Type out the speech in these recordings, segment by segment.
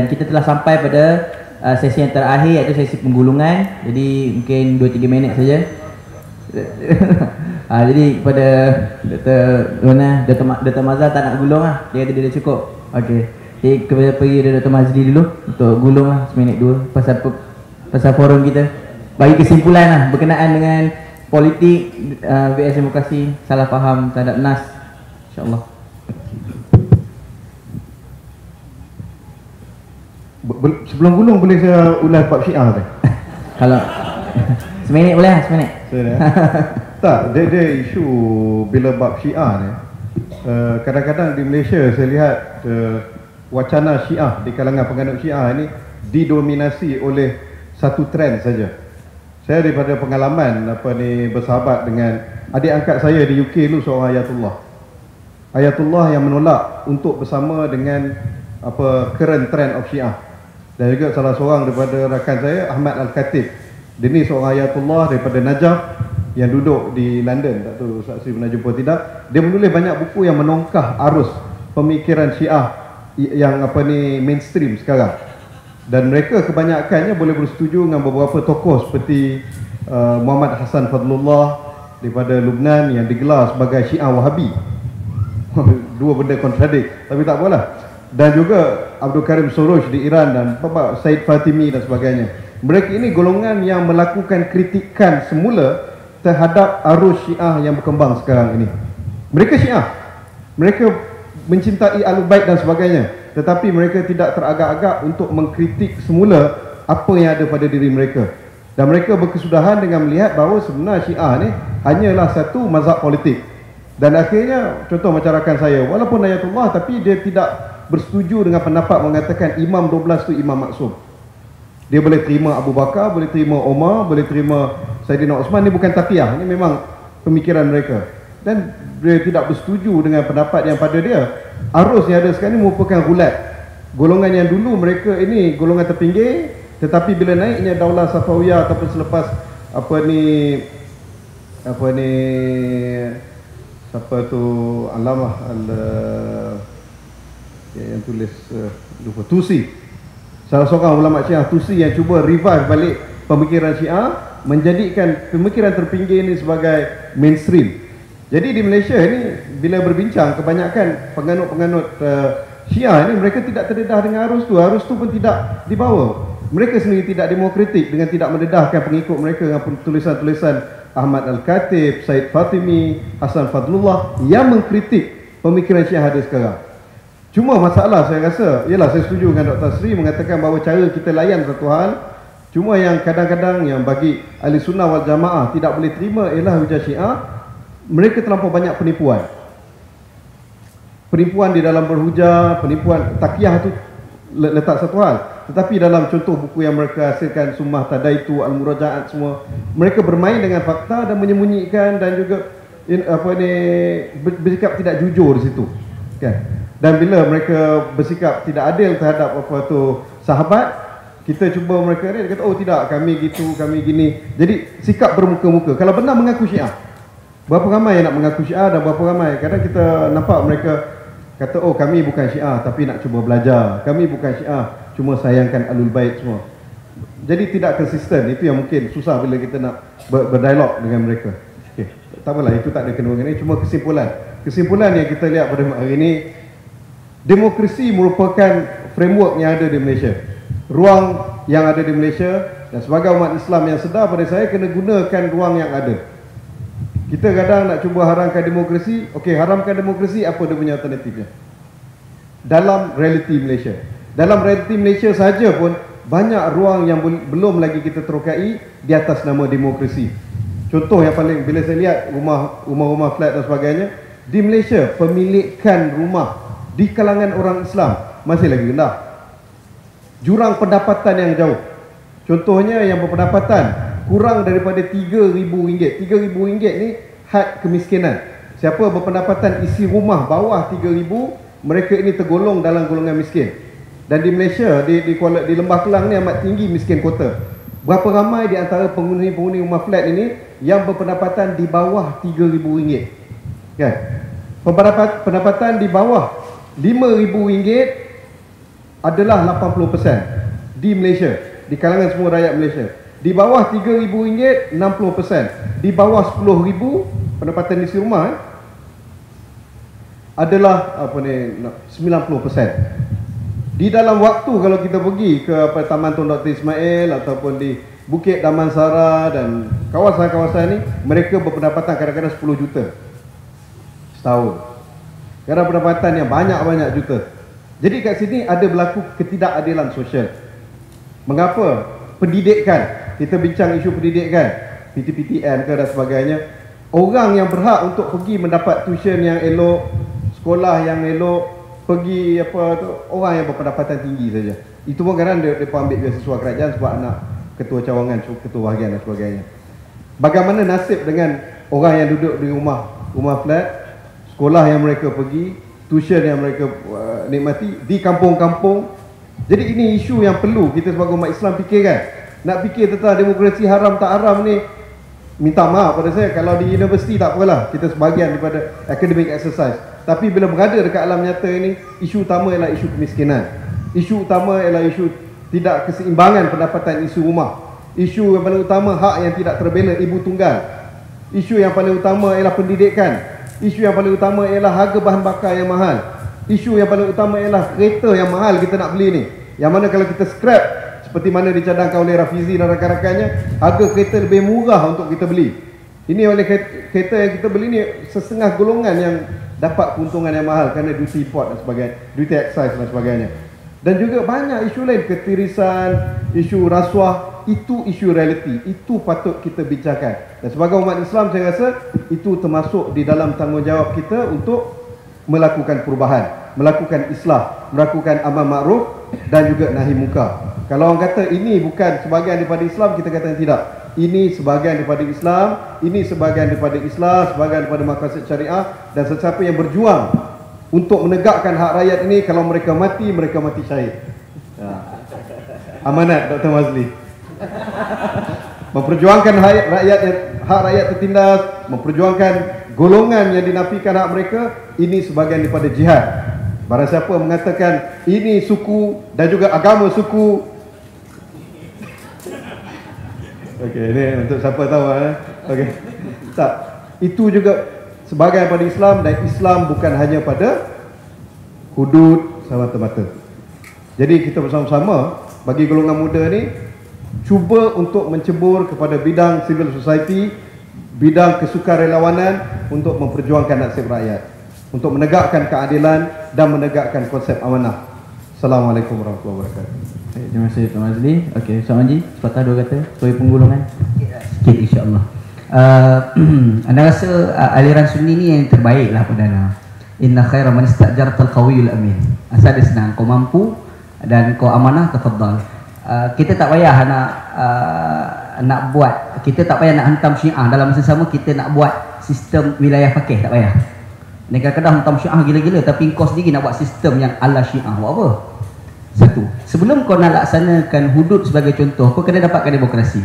Dan kita telah sampai pada uh, sesi yang terakhir iaitu sesi penggulungan. Jadi mungkin 2-3 minit saja. uh, jadi kepada Dr. Lona, Dr. Ma- Dr. Mazal tak nak gulung lah. Dia kata dia dah cukup. Okey. Jadi kepada pergi Dr. Mazli dulu untuk gulung lah seminit dua pasal pasal forum kita. Bagi kesimpulan lah berkenaan dengan politik uh, VS demokrasi salah faham terhadap NAS. InsyaAllah. Be- sebelum gulung boleh saya ulas bab syiah tu? Kalau seminit boleh lah, seminit. Saya tak, dia, dia isu bila bab syiah ni uh, Kadang-kadang di Malaysia saya lihat uh, Wacana syiah di kalangan penganut syiah ni Didominasi oleh satu trend saja Saya daripada pengalaman apa ni bersahabat dengan Adik angkat saya di UK dulu seorang Ayatullah Ayatullah yang menolak untuk bersama dengan apa current trend of syiah dan juga salah seorang daripada rakan saya Ahmad Al-Khatib. Dia ni seorang ayatullah daripada Najaf yang duduk di London. Tak tahu saksi pernah jumpa tidak. Dia menulis banyak buku yang menongkah arus pemikiran syiah yang apa ni mainstream sekarang. Dan mereka kebanyakannya boleh bersetuju dengan beberapa tokoh seperti uh, Muhammad Hassan Fadlullah daripada Lubnan yang digelar sebagai Syiah Wahabi. Dua benda kontradik tapi tak apalah. Dan juga Abdul Karim Soros di Iran dan Bapak Said Fatimi dan sebagainya. Mereka ini golongan yang melakukan kritikan semula terhadap arus Syiah yang berkembang sekarang ini. Mereka Syiah. Mereka mencintai Ahlul Bait dan sebagainya. Tetapi mereka tidak teragak-agak untuk mengkritik semula apa yang ada pada diri mereka. Dan mereka berkesudahan dengan melihat bahawa sebenarnya Syiah ni hanyalah satu mazhab politik. Dan akhirnya contoh macam rakan saya walaupun ayatullah tapi dia tidak bersetuju dengan pendapat mengatakan imam 12 tu imam maksum. Dia boleh terima Abu Bakar, boleh terima Umar, boleh terima Saidina Osman ni bukan taqiyah, ini memang pemikiran mereka. Dan dia tidak bersetuju dengan pendapat yang pada dia. Arus yang ada sekarang ni merupakan gulat. Golongan yang dulu mereka ini golongan terpinggir tetapi bila naiknya Daulah Safawiyah ataupun selepas apa ni apa ni siapa tu Alamah al yang tulis uh, lupa. Tusi. Salah seorang ulama Syiah Tusi yang cuba revive balik pemikiran Syiah menjadikan pemikiran terpinggir ini sebagai mainstream. Jadi di Malaysia ini bila berbincang kebanyakan penganut-penganut uh, Syiah ini mereka tidak terdedah dengan arus tu. Arus tu pun tidak dibawa. Mereka sendiri tidak demokratik dengan tidak mendedahkan pengikut mereka dengan tulisan-tulisan Ahmad Al-Khatib, Said Fatimi, Hasan Fadlullah yang mengkritik pemikiran Syiah ada sekarang. Cuma masalah saya rasa, ialah saya setuju dengan Dr. Sri mengatakan bahawa cara kita layan satu hal, cuma yang kadang-kadang yang bagi ahli sunnah wal jamaah tidak boleh terima ialah hujah syiah, mereka terlampau banyak penipuan. Penipuan di dalam berhujah, penipuan takiyah tu letak satu hal. Tetapi dalam contoh buku yang mereka hasilkan Summah Tadaitu, Al-Murajaat semua, mereka bermain dengan fakta dan menyembunyikan dan juga in, apa ni bersikap tidak jujur di situ. Kan? Dan bila mereka bersikap tidak adil terhadap apa tu sahabat, kita cuba mereka ni dia kata oh tidak kami gitu, kami gini. Jadi sikap bermuka-muka. Kalau benar mengaku Syiah. Berapa ramai yang nak mengaku Syiah dan berapa ramai kadang kita nampak mereka kata oh kami bukan Syiah tapi nak cuba belajar. Kami bukan Syiah cuma sayangkan alul bait semua. Jadi tidak konsisten. Itu yang mungkin susah bila kita nak ber berdialog dengan mereka. Okey. Tak apalah itu tak ada kena dengan ini cuma kesimpulan. Kesimpulan yang kita lihat pada hari ini demokrasi merupakan framework yang ada di Malaysia. Ruang yang ada di Malaysia dan sebagai umat Islam yang sedar pada saya kena gunakan ruang yang ada. Kita kadang nak cuba haramkan demokrasi, okey haramkan demokrasi apa dia punya alternatifnya? Dalam realiti Malaysia. Dalam realiti Malaysia saja pun banyak ruang yang belum lagi kita terokai di atas nama demokrasi. Contoh yang paling bila saya lihat rumah rumah-rumah flat dan sebagainya di Malaysia pemilikan rumah di kalangan orang Islam masih lagi rendah. Jurang pendapatan yang jauh. Contohnya yang berpendapatan kurang daripada RM3,000. RM3,000 ni had kemiskinan. Siapa berpendapatan isi rumah bawah RM3,000, mereka ini tergolong dalam golongan miskin. Dan di Malaysia, di, di, Kuala, di Lembah Kelang ni amat tinggi miskin kota. Berapa ramai di antara penghuni-penghuni rumah flat ini yang berpendapatan di bawah RM3,000? Kan? Pendapat, pendapatan di bawah RM5,000 adalah 80% di Malaysia, di kalangan semua rakyat Malaysia. Di bawah RM3,000 60%. Di bawah RM10,000 pendapatan isi rumah eh, adalah apa ni 90%. Di dalam waktu kalau kita pergi ke apa Taman Tun Dr Ismail ataupun di Bukit Damansara dan kawasan-kawasan ini mereka berpendapatan kadang-kadang 10 juta setahun. Kadang pendapatan yang banyak-banyak juta. Jadi kat sini ada berlaku ketidakadilan sosial. Mengapa? Pendidikan. Kita bincang isu pendidikan, PTPTN ke dan sebagainya. Orang yang berhak untuk pergi mendapat tuition yang elok, sekolah yang elok, pergi apa tu, orang yang berpendapatan tinggi saja. Itu pun kadang dia, dia ambil beasiswa kerajaan sebab anak ketua cawangan, ketua bahagian dan sebagainya. Bagaimana nasib dengan orang yang duduk di rumah, rumah flat, sekolah yang mereka pergi, tuition yang mereka uh, nikmati di kampung-kampung. Jadi ini isu yang perlu kita sebagai umat Islam fikirkan. Nak fikir tentang demokrasi haram tak haram ni minta maaf pada saya. Kalau di universiti tak apalah kita sebahagian daripada academic exercise. Tapi bila berada dekat alam nyata ini isu utama ialah isu kemiskinan. Isu utama ialah isu tidak keseimbangan pendapatan isu rumah. Isu yang paling utama hak yang tidak terbela ibu tunggal. Isu yang paling utama ialah pendidikan isu yang paling utama ialah harga bahan bakar yang mahal. Isu yang paling utama ialah kereta yang mahal kita nak beli ni. Yang mana kalau kita scrap seperti mana dicadangkan oleh Rafizi dan rakan-rakannya harga kereta lebih murah untuk kita beli. Ini oleh kereta yang kita beli ni sesengah golongan yang dapat keuntungan yang mahal kerana duty import dan sebagainya duty excise dan sebagainya. Dan juga banyak isu lain ketirisan isu rasuah itu isu realiti itu patut kita bincangkan dan sebagai umat Islam saya rasa itu termasuk di dalam tanggungjawab kita untuk melakukan perubahan melakukan islah melakukan amal makruf dan juga nahi muka kalau orang kata ini bukan sebahagian daripada Islam, kita kata tidak. Ini sebahagian daripada Islam, ini sebahagian daripada Islam, sebahagian daripada maqasid syariah dan sesiapa yang berjuang untuk menegakkan hak rakyat ini kalau mereka mati, mereka mati syahid. Ya. Amanat Dr. Mazli. Memperjuangkan rakyat, rakyat hak rakyat tertindas, memperjuangkan golongan yang dinafikan hak mereka, ini sebahagian daripada jihad. Barang siapa mengatakan ini suku dan juga agama suku Okey, ini untuk siapa tahu eh. Okey. Tak. Itu juga sebagai pada Islam dan Islam bukan hanya pada hudud semata-mata. Jadi kita bersama-sama bagi golongan muda ni cuba untuk mencebur kepada bidang civil society, bidang kesukarelawanan untuk memperjuangkan nasib rakyat, untuk menegakkan keadilan dan menegakkan konsep amanah. Assalamualaikum warahmatullahi wabarakatuh. Okay, terima kasih Tuan Mazli. Okey, Ustaz Manji, sepatah dua kata sebagai penggulungan. Sikit insya-Allah. Uh, anda rasa uh, aliran sunni ni yang terbaik lah Perdana Inna khaira man istajartal qawiyul amin Asal dia senang, kau mampu dan kau amanah, tafadhal uh, Kita tak payah nak uh, nak buat Kita tak payah nak hantam syiah Dalam masa sama kita nak buat sistem wilayah fakih, tak payah Negara kadang hantam syiah gila-gila Tapi kau sendiri nak buat sistem yang ala syiah Buat apa? Satu, sebelum kau nak laksanakan hudud sebagai contoh, kau kena dapatkan demokrasi.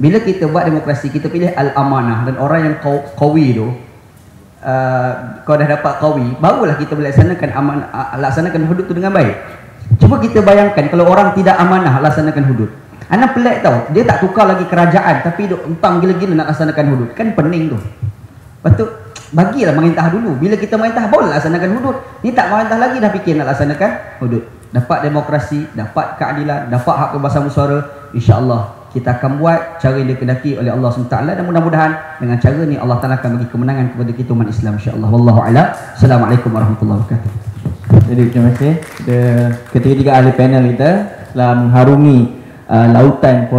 Bila kita buat demokrasi, kita pilih al-amanah dan orang yang kau kawi tu, uh, kau dah dapat kawi, barulah kita melaksanakan amanah, uh, laksanakan hudud tu dengan baik. Cuba kita bayangkan kalau orang tidak amanah laksanakan hudud. Anak pelik tau, dia tak tukar lagi kerajaan tapi duk entang gila-gila nak laksanakan hudud. Kan pening tu. Patut bagilah merintah dulu. Bila kita merintah, boleh laksanakan hudud. Ni tak merintah lagi dah fikir nak laksanakan hudud dapat demokrasi, dapat keadilan, dapat hak kebebasan bersuara, insya-Allah kita akan buat cara yang dikehendaki oleh Allah SWT dan mudah-mudahan dengan cara ni Allah Taala akan bagi kemenangan kepada kita umat Islam insya-Allah. Wallahu a'lam. Assalamualaikum warahmatullahi wabarakatuh. Jadi terima kasih. Ketiga-tiga ahli panel kita telah mengharungi uh, lautan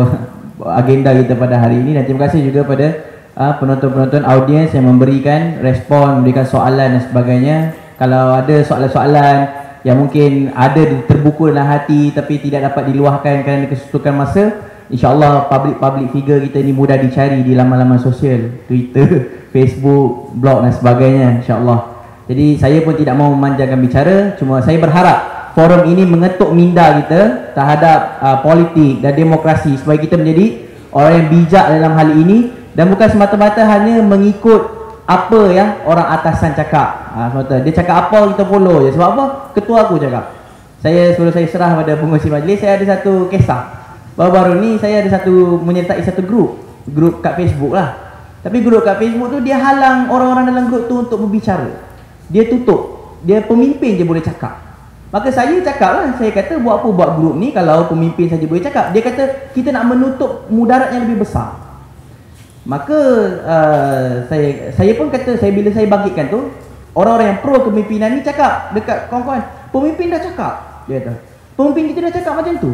agenda kita pada hari ini. Dan terima kasih juga pada uh, penonton-penonton audiens yang memberikan respon, memberikan soalan dan sebagainya. Kalau ada soalan-soalan yang mungkin ada terbuku dalam hati tapi tidak dapat diluahkan kerana kesutukan masa InsyaAllah public-public figure kita ni mudah dicari di laman-laman sosial. Twitter, Facebook, blog dan sebagainya InsyaAllah Jadi saya pun tidak mahu memanjangkan bicara Cuma saya berharap forum ini mengetuk minda kita Terhadap uh, politik dan demokrasi Supaya kita menjadi orang yang bijak dalam hal ini Dan bukan semata-mata hanya mengikut apa yang orang atasan cakap ha, Dia cakap apa kita follow je Sebab apa? Ketua aku cakap Saya sebelum saya serah pada pengurusi majlis, saya ada satu kisah. Baru-baru ni saya ada satu menyertai satu grup, grup kat Facebook lah. Tapi grup kat Facebook tu dia halang orang-orang dalam grup tu untuk berbicara. Dia tutup. Dia pemimpin je boleh cakap. Maka saya cakap lah, saya kata buat apa buat grup ni kalau pemimpin saja boleh cakap. Dia kata kita nak menutup mudarat yang lebih besar. Maka uh, saya saya pun kata saya bila saya bagikan tu orang-orang yang pro kepimpinan ni cakap dekat kawan-kawan, pemimpin dah cakap. Dia kata, pemimpin kita dah cakap macam tu.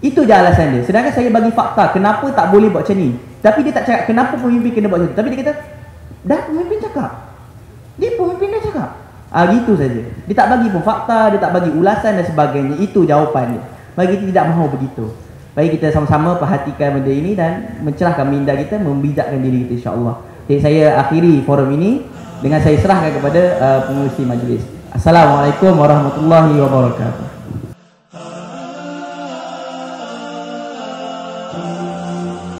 Itu je alasan dia. Sedangkan saya bagi fakta kenapa tak boleh buat macam ni. Tapi dia tak cakap kenapa pemimpin kena buat macam tu. Tapi dia kata, dah pemimpin cakap. Dia pemimpin dah cakap. Ah gitu saja. Dia tak bagi pun fakta, dia tak bagi ulasan dan sebagainya. Itu jawapan dia. Bagi kita tidak mahu begitu. Baik kita sama-sama perhatikan benda ini dan mencerahkan minda kita, membijakkan diri kita insya-Allah. Jadi saya akhiri forum ini dengan saya serahkan kepada uh, pengurusi majlis. Assalamualaikum warahmatullahi wabarakatuh.